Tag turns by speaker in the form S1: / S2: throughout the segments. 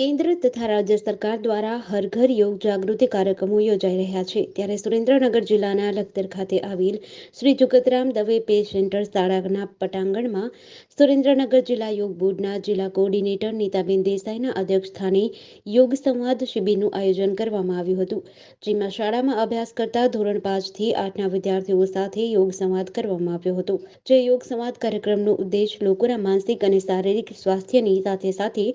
S1: કેન્દ્ર તથા રાજ્ય સરકાર દ્વારા હર ઘર યોગ જાગૃતિ કાર્યક્રમો યોજાઈ રહ્યા છે. ત્યારે સુરેન્દ્રનગર જિલ્લાના લખતર ખાતે આવેલ શ્રી જુગતરામ દવે પે સેન્ટર શાળાના પટાંગણમાં સુરેન્દ્રનગર જિલ્લા યોગ બોર્ડના જિલ્લા કોઓર્ડિનેટર નીતાબેન દેસાઈના અધ્યક્ષસ્થાને યોગ સંવાદ શિબિરનું આયોજન કરવામાં આવ્યું હતું, જેમાં શાળામાં અભ્યાસ કરતા ધોરણ પાંચથી આઠના વિદ્યાર્થીઓ સાથે યોગ સંવાદ કરવામાં આવ્યો હતો, જે યોગ સંવાદ કાર્યક્રમનો ઉદ્દેશ લોકોના માનસિક અને શારીરિક સ્વાસ્થ્યની સાથે સાથે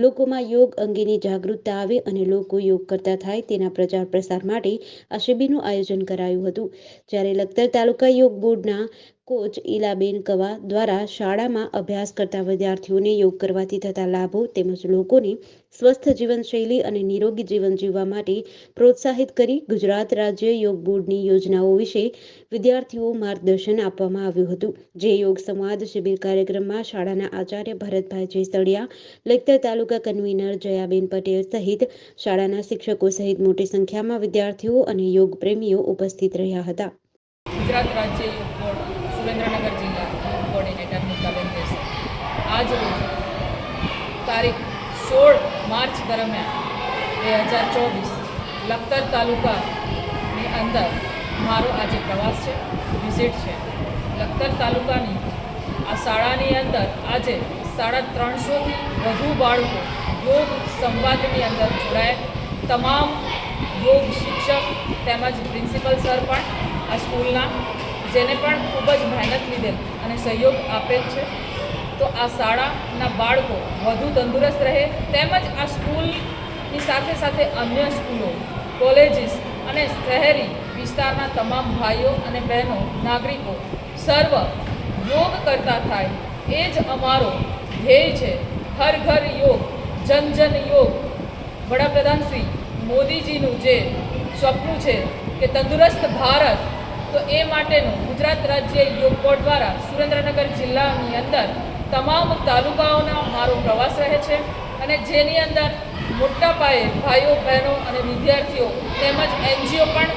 S1: લોકોમાં યોગ અંગેની જાગૃતતા આવે અને લોકો યોગ કરતા થાય તેના પ્રચાર પ્રસાર માટે આ શિબિરનું આયોજન કરાયું હતું. જ્યારે લખતર તાલુકા યોગ બોર્ડના કોચ ઈલાબેન કવા દ્વારા શાળામાં અભ્યાસ કરતા વિદ્યાર્થીઓને યોગ કરવાથી થતા લાભો તેમજ લોકોને સ્વસ્થ જીવનશૈલી અને નિરોગી જીવન જીવવા માટે પ્રોત્સાહિત કરી ગુજરાત રાજ્ય યોગ બોર્ડની યોજનાઓ વિશે વિદ્યાર્થીઓ માર્ગદર્શન આપવામાં આવ્યું હતું. જે યોગ સંવાદ શિબિર કાર્યક્રમમાં શાળાના આચાર્ય ભરતભાઈ જેસડિયા લખતર તાલુકા કન્વીનર જયાબેન પટેલ સહિત શાળાના શિક્ષકો સહિત મોટી સંખ્યામાં વિદ્યાર્થીઓ અને યોગ પ્રેમીઓ ઉપસ્થિત રહ્યા હતા.
S2: ગુજરાત રાજ્ય સુરેન્દ્રનગર જિલ્લા યુથ કોર્ડિનેટર નીતાબેન દેસાઈ. આજ રોજ તારીખ સોળ માર્ચ દરમિયાન બે હજાર ચોવીસ લખતર તાલુકાની અંદર મારો આજે પ્રવાસ છે, વિઝિટ છે. લખતર તાલુકાની આ શાળાની અંદર આજે સાડા ત્રણસોથી વધુ બાળકો યોગ સંવાદની અંદર જોડાયા. તમામ યોગ શિક્ષક તેમજ પ્રિન્સિપલ સર પણ આ સ્કૂલના જેને પણ ખૂબ જ મહેનત લીધેલ અને સહયોગ આપેલ છે. તો આ શાળાના બાળકો વધુ તંદુરસ્ત રહે તેમજ આ સ્કૂલની સાથે સાથે અન્ય સ્કૂલો, કોલેજીસ અને શહેરી વિસ્તારના તમામ ભાઈઓ અને બહેનો, નાગરિકો સર્વ યોગ કરતા થાય એ જ અમારો ધ્યેય છે. હર ઘર યોગ, જન જન યોગ. વડાપ્રધાન શ્રી મોદીજીનું જે સ્વપ્ન છે કે તંદુરસ્ત ભારત માટેનું ગુજરાત રાજ્ય યોગ બોર્ડ દ્વારા સુરેન્દ્રનગર જિલ્લાની અંદર તમામ તાલુકાઓના મારો પ્રવાસ રહે છે અને જેની અંદર મોટા પાયે ભાઈઓ, બહેનો અને વિદ્યાર્થીઓ તેમજ એનજીઓ પણ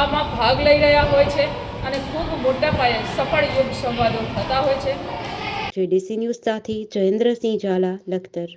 S2: આમાં ભાગ લઈ રહ્યા હોય છે અને ખૂબ મોટા પાયે સફળ યોગ સંવાદો થતા હોય છે.
S1: જેડીસી ન્યૂઝ સાથે જયેન્દ્રસિંહ ઝાલા, લખતર.